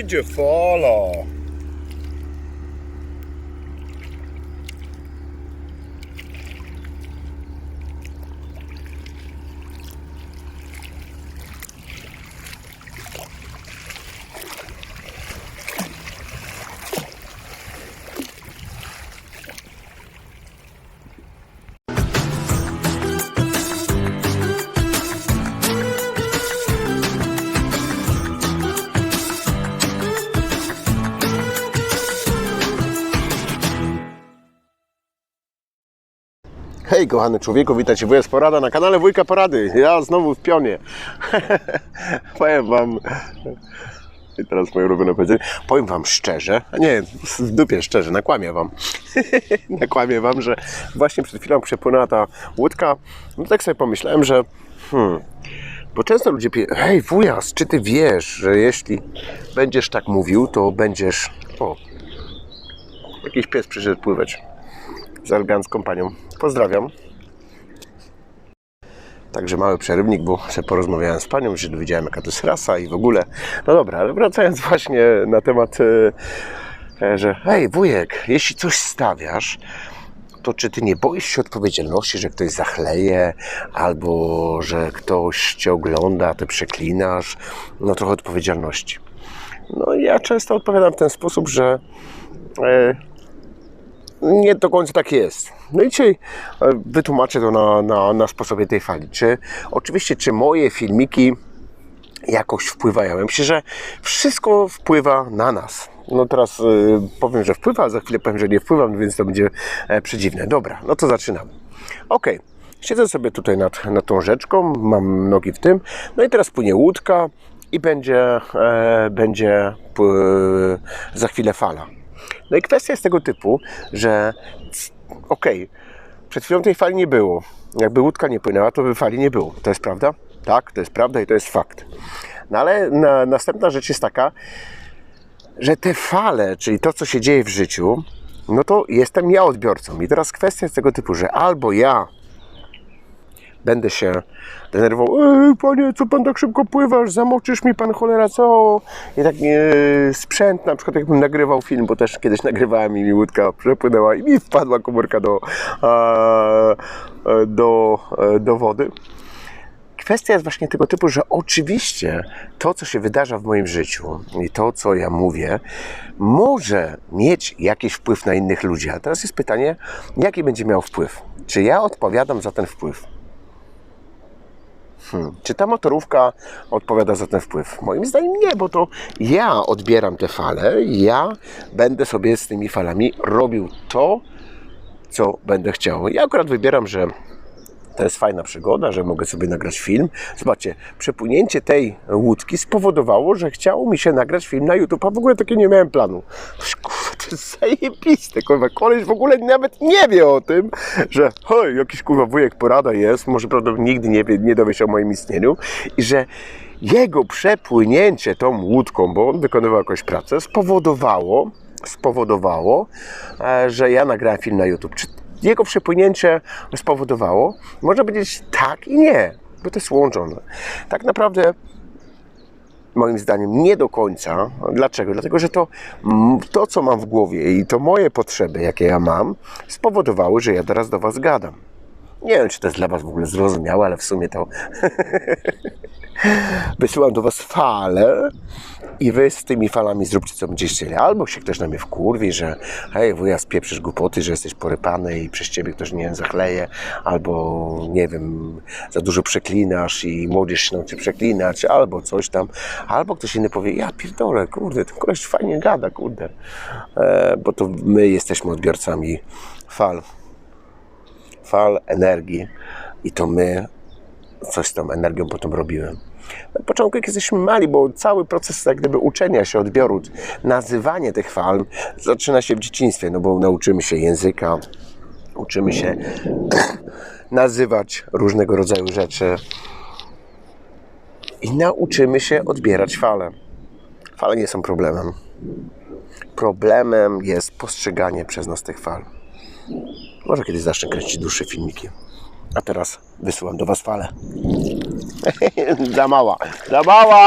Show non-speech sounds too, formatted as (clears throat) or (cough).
idzie fala. Hej kochany człowieku, witam Cię WS Porada na kanale Wujka Porady. Ja znowu w pionie. (laughs) Powiem Wam... I teraz moje ulubione powiedzenie. Powiem Wam szczerze, a nie, w dupie szczerze, nakłamię Wam. (laughs) nakłamię Wam, że właśnie przed chwilą przepłynęła ta łódka. No tak sobie pomyślałem, że hmm, bo często ludzie piszą, hej wujas, czy Ty wiesz, że jeśli będziesz tak mówił, to będziesz... O, jakiś pies przyszedł pływać z elegancką panią. Pozdrawiam. Także mały przerywnik, bo sobie porozmawiałem z panią, że dowiedziałem jaka to jest rasa i w ogóle. No dobra, ale wracając (laughs) właśnie na temat, e, e, że hej wujek, jeśli coś stawiasz, to czy ty nie boisz się odpowiedzialności, że ktoś zachleje, albo że ktoś cię ogląda, ty przeklinasz? No trochę odpowiedzialności. No ja często odpowiadam w ten sposób, że e, nie do końca tak jest. No i dzisiaj e, wytłumaczę to na, na, na sposobie tej fali. Czy oczywiście, czy moje filmiki jakoś wpływają? Ja myślę, że wszystko wpływa na nas. No teraz y, powiem, że wpływa, a za chwilę powiem, że nie wpływam, więc to będzie e, przedziwne. Dobra, no to zaczynamy. Ok, siedzę sobie tutaj nad, nad tą rzeczką, mam nogi w tym, no i teraz płynie łódka i będzie, e, będzie pły- za chwilę fala. No i kwestia jest tego typu, że okej, przed chwilą tej fali nie było. Jakby łódka nie płynęła, to by fali nie było. To jest prawda? Tak, to jest prawda i to jest fakt. No ale na, następna rzecz jest taka, że te fale, czyli to, co się dzieje w życiu, no to jestem ja odbiorcą. I teraz kwestia jest tego typu, że albo ja będę się denerwował, Ej, panie, co pan tak szybko pływasz, zamoczysz mi pan cholera, co? I tak e, sprzęt, na przykład jakbym nagrywał film, bo też kiedyś nagrywałem i mi łódka przepłynęła i mi wpadła komórka do, e, do, e, do wody. Kwestia jest właśnie tego typu, że oczywiście to, co się wydarza w moim życiu i to, co ja mówię, może mieć jakiś wpływ na innych ludzi. A teraz jest pytanie, jaki będzie miał wpływ? Czy ja odpowiadam za ten wpływ? Hmm. Czy ta motorówka odpowiada za ten wpływ? Moim zdaniem nie, bo to ja odbieram te fale, ja będę sobie z tymi falami robił to, co będę chciał. Ja akurat wybieram, że to jest fajna przygoda, że mogę sobie nagrać film. Zobaczcie, przepłynięcie tej łódki spowodowało, że chciało mi się nagrać film na YouTube, a w ogóle takie nie miałem planu. Zajebiste, kurwa. Koleś w ogóle nawet nie wie o tym, że hej, jakiś kurwa wujek porada jest, może prawdopodobnie nigdy nie, nie dowie się o moim istnieniu i że jego przepłynięcie tą łódką, bo on wykonywał jakąś pracę, spowodowało, spowodowało, e, że ja nagrałem film na YouTube. Czy jego przepłynięcie spowodowało? Można powiedzieć tak i nie, bo to jest łączone. Tak naprawdę moim zdaniem nie do końca. Dlaczego? Dlatego, że to, mm, to, co mam w głowie i to moje potrzeby, jakie ja mam, spowodowały, że ja teraz do Was gadam. Nie wiem, czy to jest dla Was w ogóle zrozumiałe, ale w sumie to (laughs) wysyłam do Was fale i Wy z tymi falami zróbcie, co będziecie chcieli. Albo się ktoś na mnie wkurwi, że hej, wuja, spieprzysz głupoty, że jesteś porypany i przez Ciebie ktoś, nie wiem, zachleje, albo, nie wiem, za dużo przeklinasz i młodzież się nauczy przeklinać, albo coś tam. Albo ktoś inny powie, ja pierdolę, kurde, ten koleś fajnie gada, kurde. E, bo to my jesteśmy odbiorcami fal fal energii i to my coś z tą energią potem robimy. Na początku, jak jesteśmy mali, bo cały proces jak gdyby uczenia się odbioru, nazywanie tych fal zaczyna się w dzieciństwie, no bo nauczymy się języka, uczymy się (clears throat) nazywać różnego rodzaju rzeczy i nauczymy się odbierać fale. Fale nie są problemem. Problemem jest postrzeganie przez nas tych fal. Może kiedyś zacznę kręcić dłuższe filmiki. A teraz wysyłam do Was falę. (laughs) za mała, za mała!